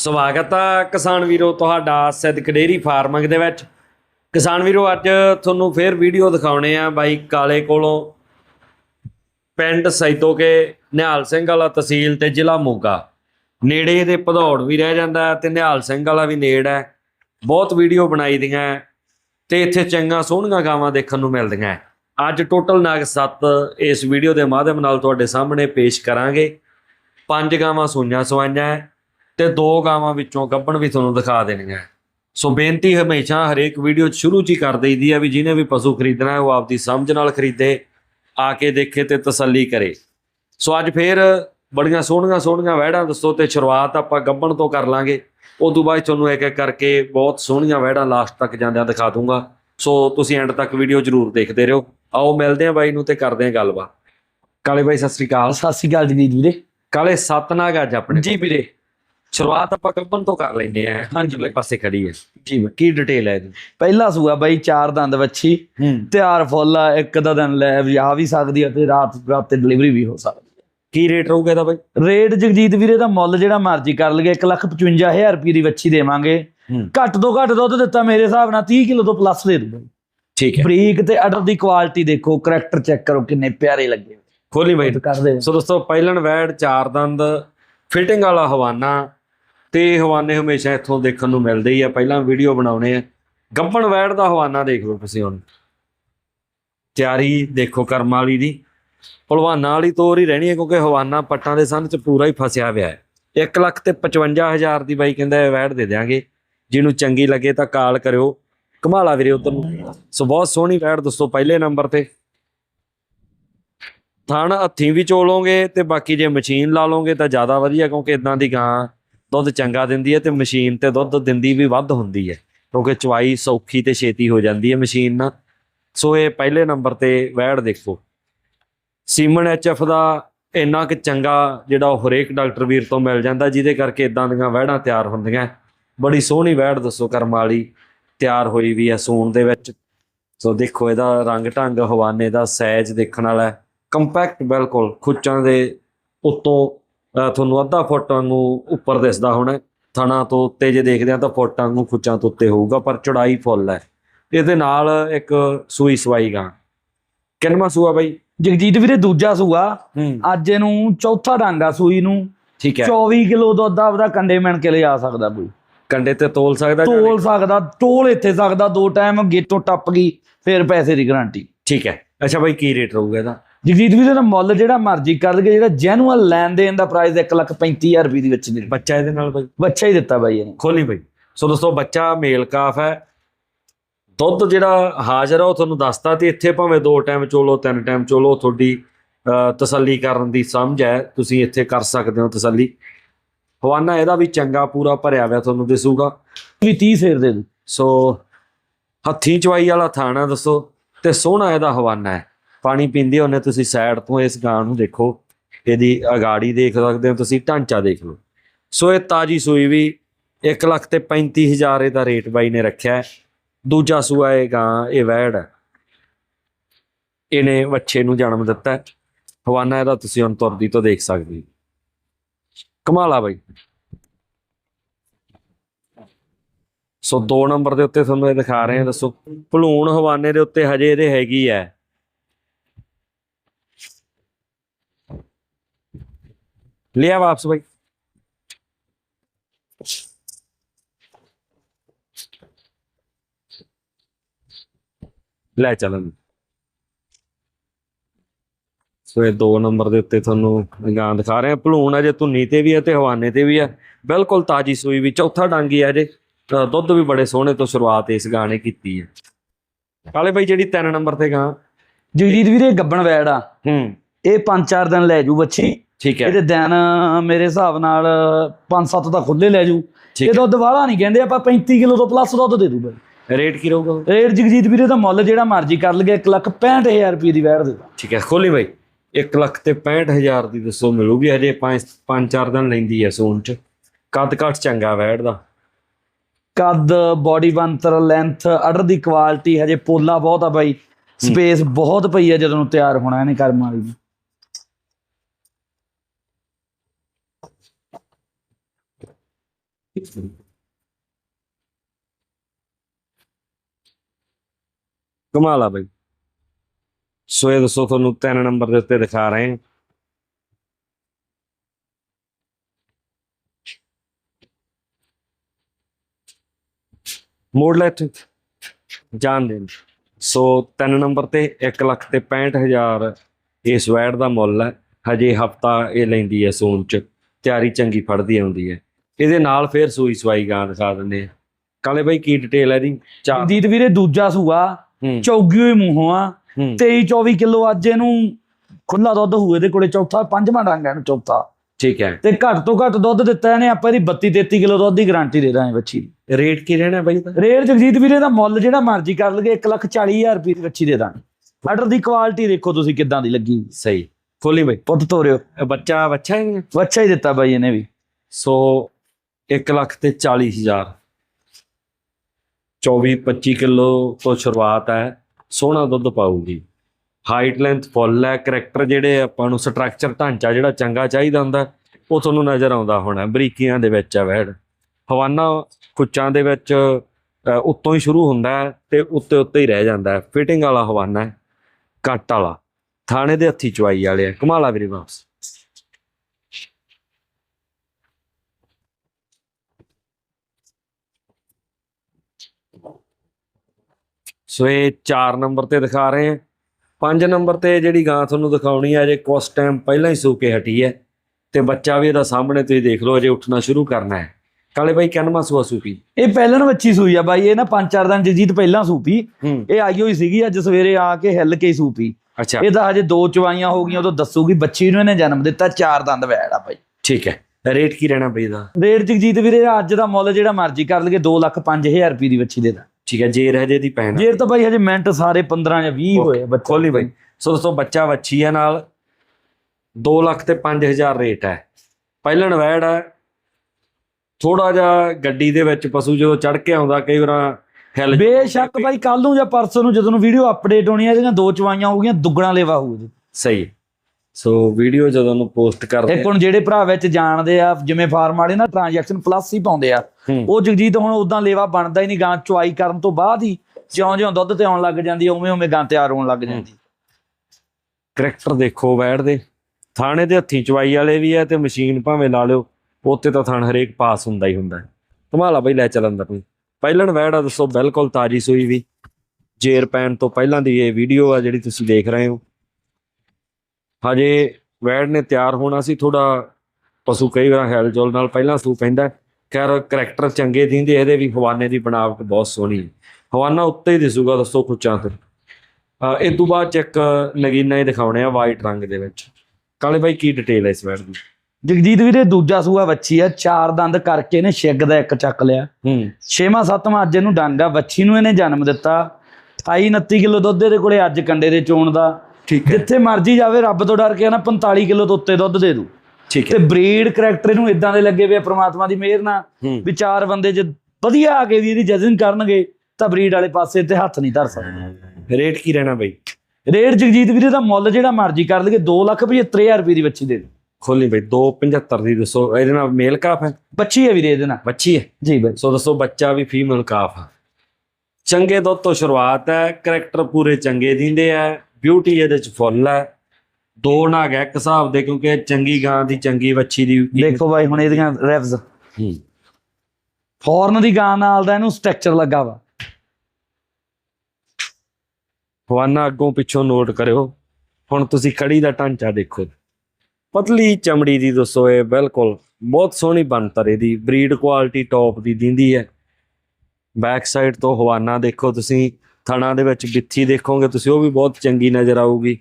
ਸਵਾਗਤ ਆ ਕਿਸਾਨ ਵੀਰੋ ਤੁਹਾਡਾ ਸਿੱਧਕ ਡੇਰੀ ਫਾਰਮਿੰਗ ਦੇ ਵਿੱਚ। ਕਿਸਾਨ ਵੀਰੋ, ਅੱਜ ਤੁਹਾਨੂੰ ਫੇਰ ਵੀਡੀਓ ਦਿਖਾਉਣੇ ਆ ਬਾਈ ਕਾਲੇ ਕੋਲੋਂ ਪਿੰਡ ਸੈਦੋਕੇ ਨਿਹਾਲ ਸਿੰਘ ਵਾਲਾ ਤਹਿਸੀਲ ਤੇ ਜ਼ਿਲ੍ਹਾ ਮੋਗਾ। ਨੇੜੇ ਦੇ ਭਦੌੜ ਵੀ ਰਹਿ ਜਾਂਦਾ ਹੈ ਤੇ ਨਿਹਾਲ ਸਿੰਘ ਵਾਲਾ ਵੀ ਨੇੜ ਹੈ। ਬਹੁਤ ਵੀਡੀਓ ਬਣਾਈ ਦੀਆਂ ਹੈ ਤੇ ਇੱਥੇ ਚੰਗਾ ਸੋਹਣੀਆਂ ਗਾਵਾਂ ਦੇਖਣ ਨੂੰ ਮਿਲਦੀਆਂ ਹੈ। ਅੱਜ ਟੋਟਲ ਨਾਗ 7 ਇਸ ਵੀਡੀਓ ਦੇ ਮਾਧਿਅਮ ਨਾਲ ਤੁਹਾਡੇ ਸਾਹਮਣੇ ਪੇਸ਼ ਕਰਾਂਗੇ। ਪੰਜ ਗਾਵਾਂ ਸੂਈਆਂ ਸਵਾਈਆਂ ਹੈ। ਤੇ ਦੋ ਗਾਵਾਂ ਵਿੱਚੋਂ ਗੱਭਣ ਵੀ ਤੁਹਾਨੂੰ ਦਿਖਾ ਦੇਣੀਆਂ। ਸੋ ਬੇਨਤੀ ਹਮੇਸ਼ਾ ਹਰੇਕ ਵੀਡੀਓ ਸ਼ੁਰੂ 'ਚ ਹੀ ਕਰ ਦਈਦੀ ਹੈ ਵੀ ਜਿਹਨੇ ਵੀ ਪਸ਼ੂ ਖਰੀਦਣਾ ਹੈ ਉਹ ਆਪਦੀ ਸਮਝ ਨਾਲ ਖਰੀਦੇ ਆ ਕੇ ਦੇਖੇ ਤੇ ਤਸੱਲੀ ਕਰੇ। ਸੋ ਅੱਜ ਫੇਰ ਬੜੀਆਂ ਸੋਹਣੀਆਂ ਸੋਹਣੀਆਂ ਵਹਿੜਾਂ ਦੱਸੋ ਤੇ ਸ਼ੁਰੂਆਤ ਆਪਾਂ ਗੱਭਣ ਤੋਂ ਕਰ ਲਾਂਗੇ। ਉਸ ਤੋਂ ਬਾਅਦ ਤੁਹਾਨੂੰ ਇੱਕ ਇੱਕ ਕਰਕੇ ਬਹੁਤ ਸੋਹਣੀਆਂ ਵਹਿੜਾਂ ਲਾਸਟ ਤੱਕ ਜਾਂਦਿਆਂ ਦਿਖਾ ਦੂੰਗਾ। ਸੋ ਤੁਸੀਂ ਐਂਡ ਤੱਕ ਵੀਡੀਓ ਜ਼ਰੂਰ ਦੇਖਦੇ ਰਹੋ। ਆਓ ਮਿਲਦੇ ਹਾਂ ਬਾਈ ਨੂੰ ਤੇ ਕਰਦੇ ਹਾਂ ਗੱਲਬਾਤ। ਕਾਲੇ ਬਾਈ ਸਤਿ ਸ੍ਰੀ ਅਕਾਲ। ਸਤਿ ਸ਼੍ਰੀ ਅਕਾਲ ਜਗਦੀਪ ਵੀਰੇ। ਕਾਲੇ ਸਤਨਾਗ ਅੱਜ ਆਪਣੇ ਜੀ ਵੀਰੇ। ਸ਼ੁਰੂਆਤ ਆਪਾਂ ਗੱਭਣ ਤੋਂ ਕਰ ਲੈਂਦੇ ਆ। ਹਾਂਜੀ ਅਗਲੇ ਪਾਸੇ ਖੜੀ ਹੈ ਜੀ ਵੀਰੇ। ਕੀ ਡਿਟੇਲ ਹੈ ਇਹਦੀ? ਪਹਿਲਾ ਸੂਆ ਬਾਈ ਚਾਰ ਦੰਦ ਵੱਛੀ ਹੂੰ। ਤਿਆਰ ਫੁੱਲ ਆ ਇੱਕ ਦਾ ਦਿਨ ਲੈ ਵੀ ਆ ਵੀ ਸਕਦੀ ਆ ਤੇ ਰਾਤ ਰਾਤ ਤੇ ਡਿਲੀਵਰੀ ਵੀ ਹੋ ਸਕਦੀ ਕੀ ਰੇਟ ਰਹੂਗਾ ਇਹਦਾ ਬਾਈ? ਰੇਟ ਜਗਜੀਤ ਵੀਰੇ ਦਾ ਮੁੱਲ ਜਿਹੜਾ ਮਰਜ਼ੀ ਕਰ ਲਈਏ 155000 ਰੁਪਏ ਦੀ ਵੱਛੀ ਦੇਵਾਂਗੇ। ਹੂੰ। ਘੱਟ ਤੋਂ ਘੱਟ ਦੁੱਧ ਦਿੱਤਾ ਮੇਰੇ ਹਿਸਾਬ ਨਾਲ 30 ਕਿਲੋ ਤੋਂ ਪਲੱਸ ਦੇ ਦੂਗਾ ਠੀਕ ਹੈ। ਬਰੀਕ ਤੇ ਅਡਰ ਦੀ ਕੁਆਲਿਟੀ ਦੇਖੋ ਕਰੈਕਟਰ ਚੈੱਕ ਕਰੋ ਕਿੰਨੇ ਪਿਆਰੇ ਲੱਗੇ। ਖੋਲੀ ਬਾਈ। ਸੋ ਦੋਸਤੋ ਪਹਿਲਣ ਵੈੜ ਚਾਰ ਦੰਦ ਫਿਟਿੰਗ ਵਾਲਾ ਹਵਾਨਾ ਤੇ ਹਵਾਨੇ ਹਮੇਸ਼ਾ ਇੱਥੋਂ ਦੇਖਣ ਨੂੰ ਮਿਲਦੇ ਹੀ ਆ। ਪਹਿਲਾਂ ਵੀਡੀਓ ਬਣਾਉਣੇ ਆ। ਗੱਬਣ ਵੈੜ ਦਾ ਹਵਾਨਾ ਦੇਖ ਲਓ ਤੁਸੀਂ ਹੁਣ। ਤਿਆਰੀ ਦੇਖੋ ਕਰਮ ਵਾਲੀ ਦੀ। ਭਲਵਾਨਾਂ ਵਾਲੀ ਤੋਰ ਹੀ ਰਹਿਣੀ ਹੈ ਕਿਉਂਕਿ ਹਵਾਨਾ ਪੱਟਾਂ ਦੇ ਸੰਨ ਚ ਪੂਰਾ ਹੀ ਫਸਿਆ ਹੋਇਆ ਹੈ। 1 ਲੱਖ ਤੇ 55000 ਦੀ ਬਾਈ ਕਹਿੰਦਾ ਇਹ ਵੈੜ ਦੇ ਦਿਆਂਗੇ। ਜਿਹਨੂੰ ਚੰਗੀ ਲੱਗੇ ਤਾਂ ਕਾਲ ਕਰਿਓ। ਕਮਾਲਾ ਵੀਰੇ ਉਧਰ ਨੂੰ। ਸੋ ਬਹੁਤ ਸੋਹਣੀ ਵੈੜ ਦੋਸਤੋ ਪਹਿਲੇ ਨੰਬਰ ਤੇ। ਥਣ ਹੱਥੀਂ ਵੀ ਚੋਲੋਗੇ ਤੇ ਬਾਕੀ ਜੇ ਮਸ਼ੀਨ ਲਾ ਲੋਗੇ ਤਾਂ ਜ਼ਿਆਦਾ ਵਧੀਆ ਕਿਉਂਕਿ ਇਦਾਂ ਦੀ ਗਾਂ ਦੁੱਧ ਚੰਗਾ ਦਿੰਦੀ ਹੈ ਤੇ ਮਸ਼ੀਨ ਤੇ ਦੁੱਧ ਦਿੰਦੀ ਵੀ ਵੱਧ ਹੁੰਦੀ ਹੈ, ਕਿਉਂਕਿ ਚਵਾਈ ਸੌਖੀ ਤੇ ਛੇਤੀ ਹੋ ਜਾਂਦੀ ਹੈ ਮਸ਼ੀਨ ਨਾਲ। ਸੋ ਇਹ ਪਹਿਲੇ ਨੰਬਰ ਤੇ ਵੈੜ ਦੇਖੋ। ਸੀਮਨ ਐਚਐਫ ਦਾ ਇੰਨਾ ਕਿ ਚੰਗਾ ਜਿਹੜਾ ਉਹ ਹਰੇਕ ਡਾਕਟਰ ਵੀਰ ਤੋਂ ਮਿਲ ਜਾਂਦਾ, ਜਿਹਦੇ ਕਰਕੇ ਇਦਾਂ ਦੀਆਂ ਵੈੜਾਂ ਤਿਆਰ ਹੁੰਦੀਆਂ। ਬੜੀ ਸੋਹਣੀ ਵੈੜ ਦੱਸੋ, ਕਰਮ ਵਾਲੀ ਤਿਆਰ ਹੋਈ ਵੀ ਹੈ ਸੂਣ ਦੇ ਵਿੱਚ। ਸੋ ਦੇਖੋ, ਇਹਦਾ ਰੰਗ ਢੰਗ, ਹਵਾਨੇ ਦਾ ਸਾਈਜ਼ ਦੇਖਣ ਵਾਲਾ ਹੈ। ਕੰਪੈਕਟ ਬਿਲਕੁਲ ਖੁੱਚਾਂ ਦੇ ਉੱਤੋਂ ਤੁਹਾਨੂੰ ਅੱਧਾ ਫੁੱਟ ਵਾਂਗੂ ਉੱਪਰ ਦਿਸਦਾ ਹੋਣਾ ਥਣਾ ਤੋਂ ਉੱਤੇ ਜੇ ਦੇਖਦੇ ਆ ਤਾਂ ਫੁੱਟ ਵਾਂਗੂ ਖੁੱਚਾਂ ਤੋਂ ਉੱਤੇ ਹੋਊਗਾ ਪਰ ਚੌੜਾਈ ਫੁੱਲ ਹੈ। ਇਹਦੇ ਨਾਲ ਇੱਕ ਸੂਈ ਸਵਾਈ ਗਾਂ। ਕਿੰਨਵਾਂ ਸੂਆ ਬਾਈ? ਜਗਜੀਤ ਵੀਰੇ ਦੂਜਾ ਸੂਆ। ਅੱਜ ਇਹਨੂੰ ਚੌਥਾ ਡਾਂਗਾ ਸੂਈ ਨੂੰ। ਠੀਕ ਹੈ। 24 ਕਿਲੋ ਦੁੱਧ ਆਪਦਾ ਕੰਡੇ ਮਿਣ ਕੇ ਲਿਆ ਸਕਦਾ ਕੋਈ। ਕੰਡੇ ਤੇ ਤੋਲ ਸਕਦਾ ਤੋਲ ਸਕਦਾ ਟੋਲ ਇੱਥੇ ਸਕਦਾ। ਦੋ ਟਾਈਮ ਗੇਟੋਂ ਟੱਪ ਗਈ ਫਿਰ ਪੈਸੇ ਦੀ ਗਾਰੰਟੀ ਠੀਕ ਹੈ। ਅੱਛਾ ਬਾਈ ਕੀ ਰੇਟ ਰਹੂਗਾ ਇਹਦਾ? ਜਗਜੀਤ ਵੀਰੇ ਦਾ ਮੁੱਲ ਜਿਹੜਾ ਮਰਜ਼ੀ ਕਰ ਲਗੇ ਜਿਹੜਾ ਜੈਨੂਅਲ ਲੈਣ ਦੇਣ ਦਾ ਪ੍ਰਾਈਸ 135000 ਰੁਪਏ ਦੀ ਵਿੱਚ ਦੇ ਬੱਚਾ ਇਹਦੇ ਨਾਲ ਬਾਈ ਬੱਚਾ ਹੀ ਦਿੱਤਾ ਬਾਈ ਇਹਨੇ। ਖੋਲੀ ਬਾਈ। ਸੋ ਦੋਸਤੋ ਬੱਚਾ ਮੇਲ ਕਾਫ ਹੈ। ਦੁੱਧ ਜਿਹੜਾ ਹਾਜ਼ਰ ਆ ਉਹ ਤੁਹਾਨੂੰ ਦੱਸਤਾ ਤੇ ਇੱਥੇ ਭਾਵੇਂ ਦੋ ਟਾਈਮ ਚੋਲੋ ਤਿੰਨ ਟਾਈਮ ਚੋਲੋ ਤੁਹਾਡੀ ਤਸੱਲੀ ਕਰਨ ਦੀ ਸਮਝ ਹੈ। ਤੁਸੀਂ ਇੱਥੇ ਕਰ ਸਕਦੇ ਹੋ ਤਸੱਲੀ। ਹਵਾਨਾ ਇਹਦਾ ਵੀ ਚੰਗਾ ਪੂਰਾ ਭਰਿਆ ਹੋਇਆ ਤੁਹਾਨੂੰ ਦਿਸੂਗਾ। ਵੀ 30 ਸੇਰ ਦੇ ਦੂ ਸੋ ਹੱਥੀਂ ਚਵਾਈ ਵਾਲਾ ਥਾਣਾ ਦੱਸੋ ਤੇ ਸੋਹਣਾ ਇਹਦਾ ਹਵਾਨਾ ਹੈ। ਪਾਣੀ ਪੀਂਦੇ ਹੁੰਨੇ ਤੁਸੀਂ ਸਾਈਡ ਤੋਂ ਇਸ ਗਾਂ ਨੂੰ ਦੇਖੋ, ਇਹਦੀ ਅਗਾੜੀ ਦੇਖ ਸਕਦੇ ਹੋ, ਤੁਸੀਂ ਢਾਂਚਾ ਦੇਖ ਲਓ। ਸੋ ਇਹ ਤਾਜੀ ਸੂਈ ਵੀ 1 ਲੱਖ ਤੇ 35000 ਇਹਦਾ ਰੇਟ ਬਾਈ ਨੇ ਰੱਖਿਆ ਦੂਜਾ ਸੂਆ ਇਹ ਗਾਂ, ਇਹ ਵੈੜ ਹੈ। ਇਹਨੇ ਵੱਛੇ ਨੂੰ ਜਨਮ ਦਿੱਤਾ ਹਵਾਨਾ ਇਹਦਾ ਤੁਸੀਂ ਹੁਣ ਤੁਰਦੀ ਤੋਂ ਦੇਖ ਸਕਦੇ ਹੋ। ਕਮਾਲਾ ਬਾਈ। ਸੋ 2 ਨੰਬਰ ਦੇ ਉੱਤੇ ਤੁਹਾਨੂੰ ਇਹ ਦਿਖਾ ਰਹੇ ਹਾਂ, ਦੱਸੋ। ਭਲੂਣ ਹਵਾਨੇ ਦੇ ਉੱਤੇ ਹਜੇ ਇਹਦੇ ਹੈਗੀ ਹੈ। ਲਿਆ ਵਾਪਸ ਬਾਈ। ਲੈ ਚੱਲਣ ਸੋ ਇਹ 2 ਨੰਬਰ ਦੇ ਉੱਤੇ ਤੁਹਾਨੂੰ ਗਾਂ ਦਿਖਾ ਰਹੇ। ਹਾਂ ਭਲੂਣ ਅਜੇ ਧੁੰਨੀ ਤੇ ਵੀ ਹੈ ਤੇ ਹਵਾਨੇ ਤੇ ਵੀ ਹੈ ਬਿਲਕੁਲ ਤਾਜੀ ਸੂਈ ਵੀ। ਚੌਥਾ ਡਾਂਗੀ ਹੈ ਤਾਂ ਦੁੱਧ ਵੀ ਬੜੇ ਸੋਹਣੇ ਤੋਂ ਸ਼ੁਰੂਆਤ ਇਸ ਗਾਣੇ ਕੀਤੀ ਹੈ ਕਾਲੇ ਬਾਈ ਜਿਹੜੀ 3 ਨੰਬਰ ਤੇ ਗਾਂ। ਜਗਜੀਤ ਵੀਰੇ ਗੱਬਣ ਵੈੜ ਆ। ਹੂੰ। ਇਹ 5-4 ਦਿਨ ਲੈ ਜੂ ਬੱਚੀ। ਠੀਕ ਹੈ। ਇਹਦੇ ਦਿਨ ਮੇਰੇ ਹਿਸਾਬ ਨਾਲ 5-7 ਤਾਂ ਖੁੱਲੇ ਲੈ ਜੂ। ਇਹ ਦੁੱਧ ਵਾਲਾ ਨਹੀਂ ਕਹਿੰਦੇ ਆਪਾਂ 35 ਕਿਲੋ ਤੋਂ ਪਲੱਸ ਦੁੱਧ ਦੇ ਦੂ ਬਾਈ ਰੇਟ ਕੀ ਰਹੂਗਾ ਰੇਟ ਜਗਜੀਤ ਵੀਰੇ ਦਾ ਮੁੱਲ ਜਿਹੜਾ ਮਰਜ਼ੀ ਕਰ ਲਗੇ 165000 ਰੁਪਏ ਦੀ ਵੈੜ ਦੇ। ਠੀਕ ਹੈ ਖੋਲੀ ਬਾਈ। 1 ਲੱਖ ਤੇ 65000 ਦੀ ਦੱਸੋ ਮਿਲੂਗੀ ਹਜੇ 5 5-4 ਦਿਨ ਲੈਂਦੀ ਹੈ ਸੂਨ ਚ। ਕੱਦ ਕੱਟ ਚੰਗਾ ਵੈੜ ਦਾ। ਕੱਦ ਬਾਡੀ ਬੰਤਰ ਲੈਂਥ ਅਡਰ ਦੀ ਕੁਆਲਿਟੀ ਹਜੇ ਪੋਲਾ ਬਹੁਤ ਆ ਬਾਈ। ਸਪੇਸ ਬਹੁਤ ਪਈ ਆ ਜਦੋਂ ਤਿਆਰ ਹੋਣਾ ਇਹਨੇ ਕਰਮ ਵਾਲੀ। ਕਮਾਲ ਆ ਬਈ। ਸੋ ਇਹ ਦੱਸੋ ਤੁਹਾਨੂੰ ਤਿੰਨ ਨੰਬਰ ਦੇ ਉੱਤੇ ਦਿਖਾ ਰਹੇ ਹਾਂ। ਮੋੜ ਲੈ ਇੱਥੇ। ਜਾਣ ਦੇਣ। ਸੋ ਤਿੰਨ ਨੰਬਰ ਤੇ 1 ਲੱਖ ਤੇ 65000 ਇਸ ਵੈਟ ਦਾ ਮੁੱਲ ਹੈ। ਹਜੇ ਹਫਤਾ ਇਹ ਲੈਂਦੀ ਹੈ ਸੂਨ ਚ। ਤਿਆਰੀ ਚੰਗੀ ਫੜਦੀ ਆਉਂਦੀ ਹੈ। ਇਹਦੇ ਨਾਲ ਫੇਰ ਸੂਈ ਸਵਾਈ ਗਾਂ ਦਿਖਾ ਦਿੰਦੇ ਆ। ਕਾਲੇ ਬਾਈ ਕੀ ਡਿਟੇਲ ਹੈ ਇਹਦੀ? ਚਾਰ। ਵੀਰੇ ਦੂਜਾ ਸੂਆ ਚੌਗੀ ਹੋਈ ਮੂੰਹੋਂ ਆ। ਹੂੰ। 23 24 ਕਿਲੋ ਅੱਜ ਇਹਨੂੰ ਖੁੱਲਾ ਦੁੱਧ ਹੋਏ ਦੇ ਕੋਲੇ ਚੌਥਾ ਪੰਜਵਾਂ ਡੰਗ ਹੈ ਇਹਨੂੰ ਚੌਥਾ। ਠੀਕ ਹੈ। ਤੇ ਘੱਟ ਤੋਂ ਘੱਟ ਦੁੱਧ ਦਿੱਤਾ ਇਹਨੇ ਆਪਾਂ ਇਹਦੀ 32 33 ਕਿਲੋ ਦੁੱਧ ਦੀ ਗਾਰੰਟੀ ਦੇ ਦਾਂਗੇ ਬੱਚੀ ਦੀ। ਰੇਟ ਕੀ ਰਹਿਣਾ ਬਾਈ ਦਾ ਰੇਟ ਜਗਜੀਤ ਵੀਰੇ ਦਾ ਮੁੱਲ ਜਿਹੜਾ ਮਰਜ਼ੀ ਕਰ ਲਗੇ 140000 ਰੁਪਏ ਦੀ ਬੱਚੀ ਦੇ ਦਾਂਗੇ। ਆਰਡਰ ਦੀ ਕੁਆਲਿਟੀ ਦੇਖੋ ਤੁਸੀਂ ਕਿੱਦਾਂ ਦੀ ਲੱਗੀ ਸਹੀ। ਖੋਲੀ ਬਾਈ। ਪੁੱਤ ਤੋਰਿਓ। ਬੱਚਾ ਬੱਚਾ ਹੈ ਬੱਚਾ ਹੀ ਦਿੱਤਾ ਬਾਈ ਇਹਨੇ ਵੀ। ਸੋ 1 ਲੱਖ ਤੇ 40000 24 25 ਕਿਲੋ ਤੋਂ ਸ਼ੁਰੂਆਤ ਹੈ, ਸੋਹਣਾ ਦੁੱਧ ਪਾਊਗੀ। ਹਾਈਟ, ਲੈਂਥ ਫੁੱਲ ਹੈ, ਕਰੈਕਟਰ ਜਿਹੜੇ ਆਪਾਂ ਨੂੰ ਸਟਰਕਚਰ ਢਾਂਚਾ ਜਿਹੜਾ ਚੰਗਾ ਚਾਹੀਦਾ ਹੁੰਦਾ, ਉਹ ਤੁਹਾਨੂੰ ਨਜ਼ਰ ਆਉਂਦਾ ਹੋਣਾ, ਬਰੀਕੀਆਂ ਦੇ ਵਿੱਚ ਹੈ ਵੈੜ ਹਵਾਨਾ ਕੁੱਚਾਂ ਦੇ ਵਿੱਚ ਉੱਤੋਂ ਹੀ ਸ਼ੁਰੂ ਹੁੰਦਾ ਹੈ ਤੇ ਉੱਤੇ ਉੱਤੇ ਹੀ ਰਹਿ ਜਾਂਦਾ ਹੈ। ਫਿਟਿੰਗ ਵਾਲਾ ਹਵਾਨਾ ਹੈ ਕੱਟ ਵਾਲਾ। ਥਾਣੇ ਦੇ ਹੱਥੀ ਚਵਾਈ ਵਾਲੇ ਆ ਕਮਾਲਾ ਵੀਰੇ ਵਾਪਸ। ਸੋ ਇਹ 4 ਨੰਬਰ ਤੇ ਦਿਖਾ ਰਹੇ ਹਾਂ। 5 ਨੰਬਰ ਤੇ ਜਿਹੜੀ ਗਾਂ ਤੁਹਾਨੂੰ ਦਿਖਾਉਣੀ ਹੈ ਅਜੇ ਕੁਛ ਟਾਈਮ ਪਹਿਲਾਂ ਹੀ ਸੂ ਕੇ ਹਟੀ ਹੈ। ਤੇ ਬੱਚਾ ਵੀ ਇਹਦਾ ਸਾਹਮਣੇ ਤੁਸੀਂ ਦੇਖ ਲਓ ਅਜੇ ਉੱਠਣਾ ਸ਼ੁਰੂ ਕਰਨਾ ਹੈ। ਕਾਲੇ ਬਾਈ ਕਿੰਨਵਾਂ ਸੂਆ ਸੂਪੀ ਇਹ ਪਹਿਲਾਂ ਨੂੰ ਬੱਚੀ ਸੂਈ ਆ ਬਾਈ ਇਹ ਨਾ ਪੰਜ ਚਾਰ ਦਿਨ ਜਗਜੀਤ ਪਹਿਲਾਂ ਸੂਪੀ ਇਹ ਆਈ ਹੋਈ ਸੀਗੀ ਅੱਜ ਸਵੇਰੇ ਆ ਕੇ ਹਿੱਲ ਕੇ ਸੂਪੀ ਅੱਛਾ। ਇਹਦਾ ਹਜੇ ਦੋ ਚਵਾਈਆਂ ਹੋ ਗਈਆਂ ਉਦੋਂ ਦੱਸੂਗੀ ਬੱਚੀ ਨੂੰ ਇਹਨੇ ਜਨਮ ਦਿੱਤਾ ਚਾਰ ਦੰਦ ਵੈੜ ਆ ਬਾਈ। ਠੀਕ ਹੈ। ਰੇਟ ਕੀ ਰਹਿਣਾ ਬਈ ਦਾ ਰੇਟ ਜਗਜੀਤ ਵੀਰੇ ਅੱਜ ਦਾ ਮੁੱਲ ਜਿਹੜਾ ਮਰਜ਼ੀ ਕਰ ਲਈਏ 2 ਲੱਖ 5000 ਰੁਪਏ ਦੀ ਬੱਚੀ ਦੇ ਦਾ। ਠੀਕ ਹੈ ਜੇਰ ਹਜੇ ਦੀ ਪੈਣ ਜੇਰ ਤਾਂ ਬਾਈ ਹਜੇ ਮਿੰਟ ਸਾਰੇ 15 ਜਾਂ 20 ਹੋਏ ਬੱਚਾ ਖੋਲੀ ਬਾਈ। ਸੋ ਦੋਸਤੋ ਬੱਚਾ ਵੱਛੀ ਹੈ ਨਾਲ। 2 ਲੱਖ ਤੇ 5000 ਰੇਟ ਹੈ। ਪਹਿਲਣ ਵੈੜ ਹੈ। ਥੋੜਾ ਜਿਹਾ ਗੱਡੀ ਦੇ ਵਿੱਚ ਪਸ਼ੂ ਜਦੋਂ ਚੜ ਕੇ ਆਉਂਦਾ ਕਈ ਵਾਰ ਹਿੱਲ ਬੇਸ਼ੱਕ ਬਾਈ ਕੱਲ ਨੂੰ ਜਾਂ ਪਰਸੋਂ ਨੂੰ ਜਦੋਂ ਨੂੰ ਵੀਡੀਓ ਅਪਡੇਟ ਹੋਣੀ ਹੈ ਇਹਦੀਆਂ ਦੋ ਚਵਾਈਆਂ ਹੋ ਗਈਆਂ ਦੁੱਗਣਾ ਲੇਵਾ ਹੋਊ ਜੀ ਸਹੀ। ਸੋ ਵੀਡੀਓ ਜਦੋਂ ਨੂੰ ਪੋਸਟ ਕਰਦੇ ਇੱਕ ਹੁਣ ਜਿਹੜੇ ਭਰਾ ਵਿੱਚ ਜਾਣਦੇ ਆ ਜਿਵੇਂ ਫਾਰਮ ਵਾਲੇ ਨਾ ਟ੍ਰਾਂਜੈਕਸ਼ਨ ਪਲੱਸ ਹੀ ਪਾਉਂਦੇ ਆ। ਉਹ ਜਗਜੀਤ ਹੁਣ ਉਦਾਂ ਲੇਵਾ ਬਣਦਾ ਹੀ ਨਹੀਂ ਗਾਂ ਚੁਆਈ ਕਰਨ ਤੋਂ ਬਾਅਦ ਹੀ ਜਿਉਂ-ਜਿਉਂ ਦੁੱਧ ਤੇ ਆਉਣ ਲੱਗ ਜਾਂਦੀ ਆ, ਉਵੇਂ ਉਵੇਂ ਗਾਂ ਤਿਆਰ ਹੋਣ ਲੱਗ ਜਾਂਦੀ ਕਰੈਕਟਰ ਦੇਖੋ ਵੈੜ ਦੇ। ਥਾਣੇ ਦੇ ਹੱਥੀਂ ਚਵਾਈ ਵਾਲੇ ਵੀ ਹੈ ਤੇ ਮਸ਼ੀਨ ਭਾਵੇਂ ਲਾ ਲਿਓ ਉੱਤੇ ਤਾਂ ਥਾਣ ਹਰੇਕ ਪਾਸ ਹੁੰਦਾ ਹੀ ਹੁੰਦਾ। ਹੈ ਕਮਾਲਾ ਬਈ ਲੈ ਚੱਲ ਅੰਦਰ ਨੂੰ ਪਹਿਲਣ ਵੈੜ ਆ ਦੱਸੋ ਬਿਲਕੁਲ ਤਾਜੀ ਸੂਈ ਵੀ। ਜੇਰ ਪੈਣ ਤੋਂ ਪਹਿਲਾਂ ਦੀ ਇਹ ਵੀਡੀਓ ਆ ਜਿਹੜੀ ਤੁਸੀਂ ਦੇਖ ਰਹੇ ਹੋ। ਹਜੇ ਵੈੜ ਨੇ ਤਿਆਰ ਹੋਣਾ ਸੀ ਥੋੜਾ ਪਸ਼ੂ ਕਈ ਵਾਰ ਹੈਲ ਜੋਲ ਨਾਲ ਪਹਿਲਾਂ ਸੂ ਪੈਂਦਾ। ਖੈਰ ਕਰੈਕਟਰ ਚੰਗੇ ਦਿੰਦੇ ਇਹਦੇ ਵੀ ਹਵਾਨੇ ਦੀ ਬਣਾਵਟ ਬਹੁਤ ਸੋਹਣੀ ਹੈ। ਹਵਾਨਾ ਉੱਤੇ ਹੀ ਦਿਸੂਗਾ ਦੱਸੋ ਕੁੱਚਾਂ ਤੇ। ਇਹ ਤੋਂ ਬਾਅਦ ਚ ਇੱਕ ਨਗੀਨਾ ਹੀ ਦਿਖਾਉਣੇ ਆ ਵਾਈਟ ਰੰਗ ਦੇ ਵਿੱਚ। ਕਾਲੇ ਬਾਈ ਕੀ ਡਿਟੇਲ ਹੈ ਇਸ ਵੈੜ ਦੀ? ਜਗਜੀਤ ਵੀਰੇ ਦੂਜਾ ਸੂਆ ਵੱਛੀ ਆ ਚਾਰ ਦੰਦ ਕਰਕੇ ਨੇ ਛਿੱਗ ਦਾ ਇੱਕ ਚੱਕ ਲਿਆ। ਹੂੰ। ਛੇਵਾਂ ਸੱਤਵਾਂ ਅੱਜ ਇਹਨੂੰ ਡੰਗ ਆ ਵੱਛੀ ਨੂੰ ਇਹਨੇ ਜਨਮ ਦਿੱਤਾ। 28 29 ਕਿਲੋ ਦੁੱਧ ਇਹਦੇ ਕੋਲੇ ਅੱਜ ਕੰਡੇ ਦੇ ਚੋਣ ਦਾ। ਠੀਕ ਜਿੱਥੇ ਮਰਜ਼ੀ ਜਾਵੇ ਰੱਬ ਤੋਂ ਡਰ ਕੇ ਨਾ 45 ਕਿਲੋ ਤੋਂ ਉੱਤੇ ਦੁੱਧ ਦੇ ਦੂ। ਠੀਕ ਤੇ ਹੈ ਬਰੀਡ ਕਰੈਕਟਰ ਇਹਨੂੰ ਇਦਾਂ ਦੇ ਲੱਗੇ ਵੇ ਪ੍ਰਮਾਤਮਾ ਦੀ ਮਿਹਰ ਨਾਲ ਹੂੰ। ਵੀ ਚਾਰ ਬੰਦੇ ਜੇ ਵਧੀਆ ਆ ਕੇ ਵੀ ਇਹਦੀ ਜਜਿੰਗ ਕਰਨਗੇ ਤਾਂ ਬਰੀਡ ਵਾਲੇ ਪਾਸੇ ਤੇ ਹੱਥ ਨਹੀਂ ਧਰ ਸਕਦੇ। ਰੇਟ ਕੀ ਰਹਿਣਾ ਬਾਈ? ਰੇਟ ਜਗਜੀਤ ਵੀਰੇ ਦਾ ਮੁੱਲ ਜਿਹੜਾ ਮਰਜ਼ੀ ਕਰ ਲਈਏ 275000 ਰੁਪਏ ਦੀ ਬੱਚੀ ਦੇ ਦਿਓ। ਖੋਲੀ ਬਾਈ 275 ਦੀ ਦੱਸੋ ਇਹਦੇ ਨਾਲ ਮੇਲ ਕਾਫ ਹੈ? ਬੱਚੀ ਹੈ ਵੀਰੇ ਇਹਦੇ ਨਾਲ। ਬੱਚੀ ਹੈ? ਜੀ ਬਾਈ। ਸੋ ਦੱਸੋ ਬੱਚਾ ਵੀ ਫੀਮੇਲ ਕਾਫ ਹੈ ਚੰਗੇ ਦੁੱਧ ਤੋਂ ਸ਼ੁਰੂਆਤ ਹੈ ਕਰੈਕਟਰ ਪੂਰੇ ਚੰਗੇ ਦਿੰਦੇ ਆ। ਬਿਊਟੀ ਇਹਦੇ ਚ ਫੁੱਲ ਹੈ। ਦੋ ਨਾਗ ਹੈ ਇੱਕ ਹਿਸਾਬ ਦੇ ਕਿਉਂਕਿ ਇਹ ਚੰਗੀ ਗਾਂ ਦੀ ਚੰਗੀ ਵੱਛੀ ਦੀ ਦੇਖੋ ਬਾਈ ਹੁਣ ਇਹਦੀਆਂ ਰੈਵਸ ਹੂੰ। ਫੌਰਨ ਦੀ ਗਾਂ ਨਾਲ ਦਾ ਇਹਨੂੰ ਸਟਰਕਚਰ ਲੱਗਾ ਵਾ। ਹਵਾਨਾ ਅੱਗੋਂ ਪਿੱਛੋਂ ਨੋਟ ਕਰਿਓ। ਹੁਣ ਤੁਸੀਂ ਕੜੀ ਦਾ ਢਾਂਚਾ ਦੇਖੋ। ਪਤਲੀ ਚਮੜੀ ਦੀ ਦੱਸੋ ਇਹ ਬਿਲਕੁਲ। ਬਹੁਤ ਸੋਹਣੀ ਬਣਤਰ ਇਹਦੀ। ਬਰੀਡ ਕੁਆਲਿਟੀ ਟੌਪ ਦੀ ਦਿੰਦੀ ਹੈ। ਬੈਕ ਸਾਈਡ ਤੋਂ ਹਵਾਨਾ ਦੇਖੋ ਤੁਸੀਂ। ਥਣਾ ਦੇ ਵਿੱਚ ਬਿੱਥੀ ਦੇਖੋਗੇ ਤੁਸੀਂ ਉਹ ਵੀ ਬਹੁਤ ਚੰਗੀ ਨਜ਼ਰ ਆਊਗੀ।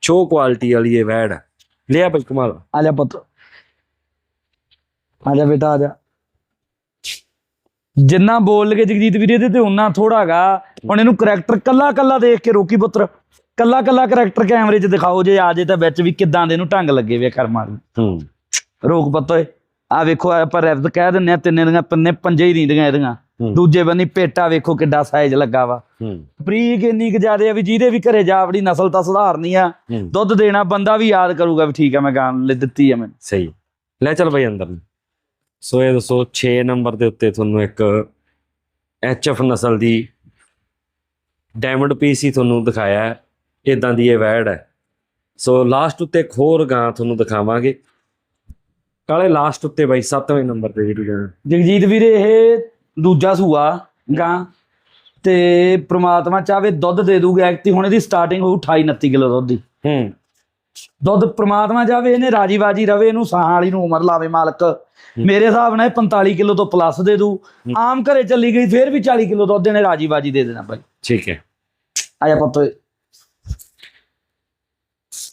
ਚੋ ਕੁਆਲਿਟੀ ਵਾਲੀ ਇਹ ਵੈੜ ਹੈ। ਲਿਆ ਬਈ ਕਮਾਲ। ਆ ਜਾ ਪੁੱਤ। ਆ ਜਾ ਬੇਟਾ ਆ ਜਾ। ਜਿੰਨਾ ਬੋਲ ਲਗੇ ਜਗਜੀਤ ਵੀਰੇ ਦੇ ਤੇ ਉਨਾ ਥੋੜਾ ਗਾ। ਹੁਣ ਇਹਨੂੰ ਕਰੈਕਟਰ ਕੱਲਾ ਕੱਲਾ ਦੇਖ ਕੇ ਰੋਕੀ ਪੁੱਤਰ। ਕੱਲਾ ਕੱਲਾ ਕਰੈਕਟਰ ਕੈਮਰੇ 'ਚ ਦਿਖਾਓ ਜੇ ਆ ਜੇ ਤਾਂ ਵਿੱਚ ਵੀ ਕਿੱਦਾਂ ਦੇ ਇਹਨੂੰ ਢੰਗ ਲੱਗੇ ਵੇ ਕਰਮਾਂ ਨੂੰ ਹੂੰ। ਰੋਕ ਪੁੱਤ ਓਏ। ਆ ਵੇਖੋ ਆਪਾਂ ਰੈਫਜ਼ ਕਹਿ ਦਿੰਨੇ ਆ ਤਿੰਨੇ ਦੀਆਂ ਪੰਨੇ ਪੰਜੇ ਹੀ ਨੀਂਦੀਆਂ ਇਹਦੀਆਂ। ਦੂਜੇ ਬੰਨੀ ਪੇਟਾ ਵੇਖੋ ਕਿੱਡਾ ਸਾਈਜ਼ ਲੱਗਾ ਵਾ। ਬਰੀਕ ਇੰਨੀ ਕੁ ਜ਼ਿਆਦੇ ਆ ਵੀ ਜਿਹਦੇ ਵੀ ਘਰੇ ਜਾਵੜੀ ਨਸਲ ਤਾਂ ਸੁਧਾਰਨੀ ਆ। ਦੁੱਧ ਦੇਣਾ ਬੰਦਾ ਵੀ ਯਾਦ ਕਰੂਗਾ ਵੀ ਠੀਕ ਆ ਮੈਂ ਗਾਂ ਲੈ ਦਿੱਤੀ ਆ ਮੈਨੂੰ। ਸਹੀ। ਲੈ ਚੱਲ ਬਈ ਅੰਦਰ ਨੂੰ। ਸੋ ਇਹ ਦੱਸੋ 6 ਨੰਬਰ ਦੇ ਉੱਤੇ ਤੁਹਾਨੂੰ ਇੱਕ ਐਚਐਫ ਨਸਲ ਦੀ ਡਾਇਮੰਡ ਪੀਸ ਹੀ ਤੁਹਾਨੂੰ ਦਿਖਾਇਆ ਹੈ। ਇਦਾਂ ਦੀ ਇਹ ਵੈੜ ਹੈ। ਸੋ ਲਾਸਟ ਉੱਤੇ ਇੱਕ ਹੋਰ ਗਾਂ ਤੁਹਾਨੂੰ ਦਿਖਾਵਾਂਗੇ। ਕਾਲੇ ਲਾਸਟ ਉੱਤੇ ਬਾਈ 7ਵੇਂ ਨੰਬਰ ਤੇ ਜਿਹੜੀ ਗਾਂ। ਜਗਜੀਤ ਵੀਰੇ ਇਹ ਦੂਜਾ ਸੂਆ ਗਾਂ ਤੇ ਪ੍ਰਮਾਤਮਾ ਚਾਵੇ ਦੁੱਧ ਦੇ ਦੂਗਾ ਐਕਟੀ ਹੁਣ ਇਹਦੀ ਸਟਾਰਟਿੰਗ ਹੋਊ 28 29 ਕਿਲੋ ਦੁੱਧ ਦੀ। ਹੂੰ। ਦੁੱਧ ਪ੍ਰਮਾਤਮਾ ਚਾਵੇ ਇਹਨੇ ਰਾਜੀ ਬਾਜੀ ਰਵੇ ਇਹਨੂੰ ਸਾਹਾਂ ਵਾਲੀ ਨੂੰ ਉਮਰ ਲਾਵੇ ਮਾਲਕ। ਮੇਰੇ ਹਿਸਾਬ ਨਾਲ ਇਹ 45 ਕਿਲੋ ਤੋਂ ਪਲੱਸ ਦੇ ਦੂ। ਆਮ ਘਰੇ ਚੱਲੀ ਗਈ ਫੇਰ ਵੀ 40 ਕਿਲੋ ਦੁੱਧ ਇਹਨੇ ਰਾਜੀ ਬਾਜੀ ਦੇ ਦੇਣਾ ਬਾਈ। ਠੀਕ ਹੈ। ਆਇਆ ਪੁੱਤ।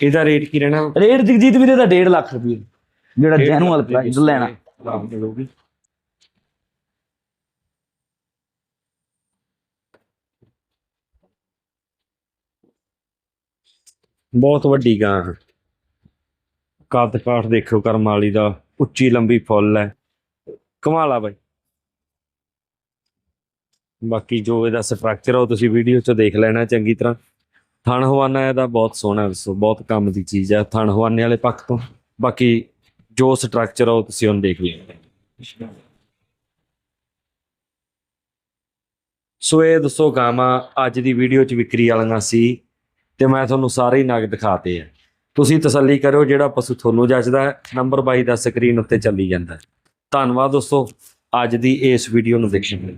ਇਹਦਾ ਰੇਟ ਕੀ ਰਹਿਣਾ? ਰੇਟ ਜਗਜੀਤ ਵੀਰੇ ਦਾ 1.5 ਲੱਖ ਰੁਪਏ। ਜਿਹੜਾ ਜੈਨੂਅਲ ਪ੍ਰਾਈਸ ਲੈਣਾ। ਬਹੁਤ ਵੱਡੀ ਗਾਂ ਹੈ। ਕੱਦ ਕਾਠ ਦੇਖੋ ਕਰਮ ਵਾਲੀ ਦਾ, ਉੱਚੀ ਲੰਬੀ ਫੁੱਲ ਹੈ। ਕਮਾਲਾ ਬਾਈ। ਬਾਕੀ ਜੋ ਇਹਦਾ ਸਟਰਕਚਰ ਆ, ਉਹ ਤੁਸੀਂ ਵੀਡੀਓ 'ਚ ਦੇਖ ਲੈਣਾ ਚੰਗੀ ਤਰ੍ਹਾਂ। ਥਣ ਹਵਾਨਾ ਇਹਦਾ ਬਹੁਤ ਸੋਹਣਾ ਦੱਸੋ, ਬਹੁਤ ਕੰਮ ਦੀ ਚੀਜ਼ ਹੈ ਥਣ ਹਵਾਨੇ ਵਾਲੇ ਪੱਖ ਤੋਂ। ਬਾਕੀ ਜੋ ਸਟਰਕਚਰ ਆ, ਉਹ ਤੁਸੀਂ ਉਹਨੂੰ ਦੇਖ ਲਿਓ ਸੋ ਇਹ ਦੱਸੋ ਗਾਵਾਂ ਅੱਜ ਦੀ ਵੀਡੀਓ 'ਚ ਵਿਕਰੀ ਵਾਲੀਆਂ ਸੀ। ਤੇ ਮੈਂ ਤੁਹਾਨੂੰ ਸਾਰੇ ਹੀ ਨਗ ਦਿਖਾਤੇ ਆ। ਤੁਸੀਂ ਤਸੱਲੀ ਕਰੋ ਜਿਹੜਾ ਪਸ਼ੂ ਤੁਹਾਨੂੰ ਜੱਜਦਾ ਹੈ, ਨੰਬਰ 22 ਦਾ ਸਕਰੀਨ ਉੱਤੇ ਚੱਲੀ ਜਾਂਦਾ ਧੰਨਵਾਦ ਦੋਸਤੋ, ਅੱਜ ਦੀ ਇਸ ਵੀਡੀਓ ਨੂੰ ਦੇਖਣ ਲਈ।